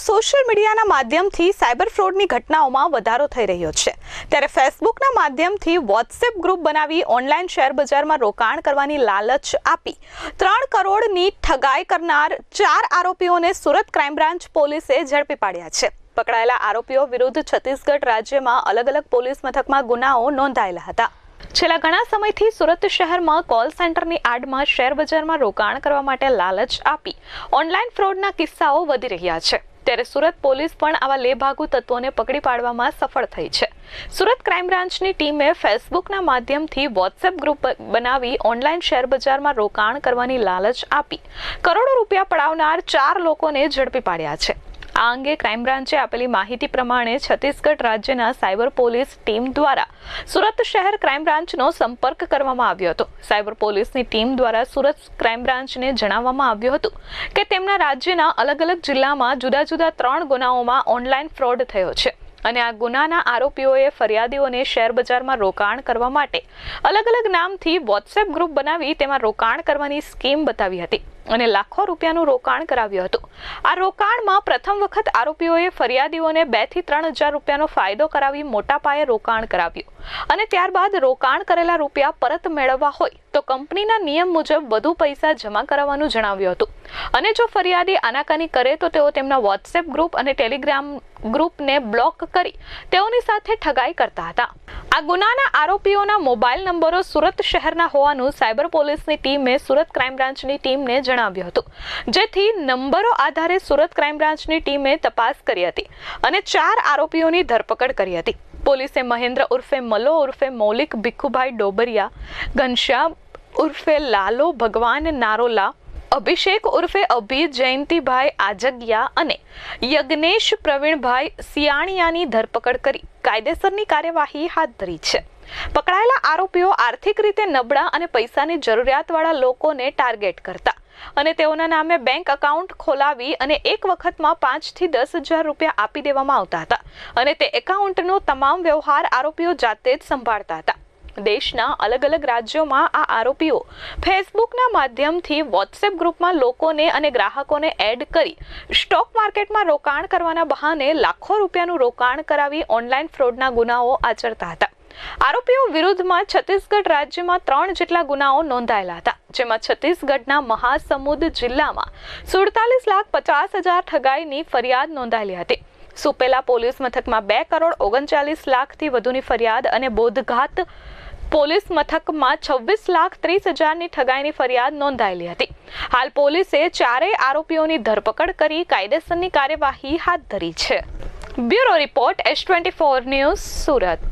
Social મીડિયાના માધ્યમથી cyber ફ્રોડની ઘટનાઓમાં વધારો થઈ રહ્યો છે. ત્યારે ફેસબુકના માધ્યમથી વોટ્સએપ ગ્રુપ બનાવી ઓનલાઈન શેર બજારમાં રોકાણ કરવાની લાલચ આપી. ત્રણ કરોડની ઠગાઈ કરનાર ચાર આરોપીઓને સુરત ક્રાઇમ બ્રાન્ચ પોલીસે ઝડપી પાડ્યા છે. પકડાયેલા આરોપીઓ વિરુદ્ધ છત્તીસગઢ રાજ્યમાં અલગ અલગ પોલીસ મથકમાં ગુનાઓ નોંધાયેલા હતા. છેલ્લા ઘણા સમયથી સુરત શહેરમાં કોલ સેન્ટરની આડમાં શેર બજારમાં રોકાણ કરવા માટે લાલચ આપી. ઓનલાઈન ફ્રોડના કિસ્સાઓ વધી રહ્યા છે. ત્યારે સુરત પોલીસ પણ આવા લેભાગુ તત્વોને પકડી પાડવામાં સફળ થઈ છે. સુરત ક્રાઇમ બ્રાન્ચની ટીમે ફેસબુકના માધ્યમથી વોટ્સએપ ગ્રુપ બનાવી ઓનલાઈન શેર બજારમાં રોકાણ કરવાની લાલચ આપી. કરોડો રૂપિયા પડાવનાર ચાર લોકોને ઝડપી પાડ્યા છે. આ અંગે ક્રાઇમ બ્રાન્ચે આપેલી માહિતી પ્રમાણે છત્તીસગઢ રાજ્યના સાયબર પોલીસ ટીમ દ્વારા સુરત શહેર ક્રાઇમ બ્રાન્ચનો સંપર્ક કરવામાં આવ્યો હતો. સાયબર પોલીસની ટીમ દ્વારા સુરત ક્રાઇમ બ્રાન્ચને જણાવવામાં આવ્યું હતું કે તેમના રાજ્યના અલગ અલગ જિલ્લામાં જુદા જુદા ત્રણ ગુનાઓમાં ઓનલાઈન ફ્રોડ થયો છે. અને આ ગુનાના આરોપીઓએ ફરિયાદીઓને શેર બજારમાં રોકાણ કરવા માટે અલગ અલગ નામથી વોટ્સએપ ગ્રુપ બનાવી તેમાં રોકાણ કરવાની સ્કીમ બતાવી હતી અને લાખો રૂપિયાનું રોકાણ કરાવ્યું હતું. આ રોકાણમાં પ્રથમ વખત આરોપીઓએ ફરિયાદીઓને બેથી ત્રણ હજાર રૂપિયાનો ફાયદો કરાવી મોટા પાયે રોકાણ કરાવ્યું અને ત્યારબાદ રોકાણ કરેલા રૂપિયા પરત મેળવવા હોય તો કંપનીના નિયમ મુજબ વધુ પૈસા જમા કરાવવાનું જણાવ્યું હતું. અને જો ફરિયાદી આનાકાની કરે તો તેઓ તેમના વોટ્સએપ ગ્રુપ અને ટેલિગ્રામ ગ્રુપને બ્લોક કરી તેઓની સાથે ઠગાઈ કરતા હતા. આ ગુનાના આરોપીઓના મોબાઈલ નંબરો સુરત શહેરના હોવાનું સાયબર પોલીસની ટીમે સુરત ક્રાઇમ બ્રાન્ચની ટીમને જણાવ્યું હતું. જેથી નંબરો આધારે સુરત ક્રાઇમ બ્રાન્ચની ટીમે તપાસ કરી હતી અને ચાર આરોપીઓની ધરપકડ કરી હતી. પોલીસે મહેન્દ્ર ઉર્ફે મલો ઉર્ફે મૌલિક ભીખુભાઈ ડોબરિયા, ઘનશ્યામ ઉર્ફે લાલો ભગવાન નારોલા, અભિષેક ઉર્ફે અભી જયંતિભાઈ આજગિયા અને યજ્ઞેશ પ્રવીણભાઈ સિયાણિયાની ધરપકડ કરી. કાયદેસરની કાર્યવાહી હાથ ધરી છે. પકડાયેલા આરોપીઓ આર્થિક રીતે નબળા અને પૈસાની જરૂરિયાતવાળા લોકોને ટાર્ગેટ કરતા. અને તેઓના નામે બેંક એકાઉન્ટ ખોલાવી અને એક વખતમાં પાંચથી દસ હજાર રૂપિયા આપી દેવામાં આવતા હતા. અને તે એકાઉન્ટનો તમામ વ્યવહાર આરોપીઓ જાતે જ સંભાળતા હતા. દેશના અલગ અલગ રાજ્યોમાં આ આરોપીઓ ફેસબુકના માધ્યમથી વોટ્સએપ ગ્રુપમાં લોકોને અને ગ્રાહકોને એડ કરી સ્ટોક માર્કેટમાં રોકાણ કરવાના બહાને લાખો રૂપિયાનું રોકાણ કરાવી ઓનલાઈન ફ્રોડના ગુનાઓ આચરતા હતા. આરોપીઓ વિરુદ્ધમાં છત્તીસગઢ રાજ્યમાં ત્રણ જેટલા ગુનાઓ નોંધાયેલા હતા. જેમાં છત્તીસગઢના મહાસમુદ જિલ્લામાં સુડતાલીસ લાખ પચાસ હજાર ઠગાઈની ફરિયાદ નોંધાયેલી હતી. સુપેલા પોલીસ મથકમાં બે કરોડ ઓગણચાલીસ લાખથી વધુની ફરિયાદ અને બોધઘાત પોલીસ મથકમાં છવ્વીસ લાખ ત્રીસ હજારની ઠગાઈની ફરિયાદ નોંધાયેલી હતી. હાલ પોલીસે ચારેય આરોપીઓની ધરપકડ કરી કાયદેસરની કાર્યવાહી હાથ ધરી છે. Bureau report S twenty four news Surat.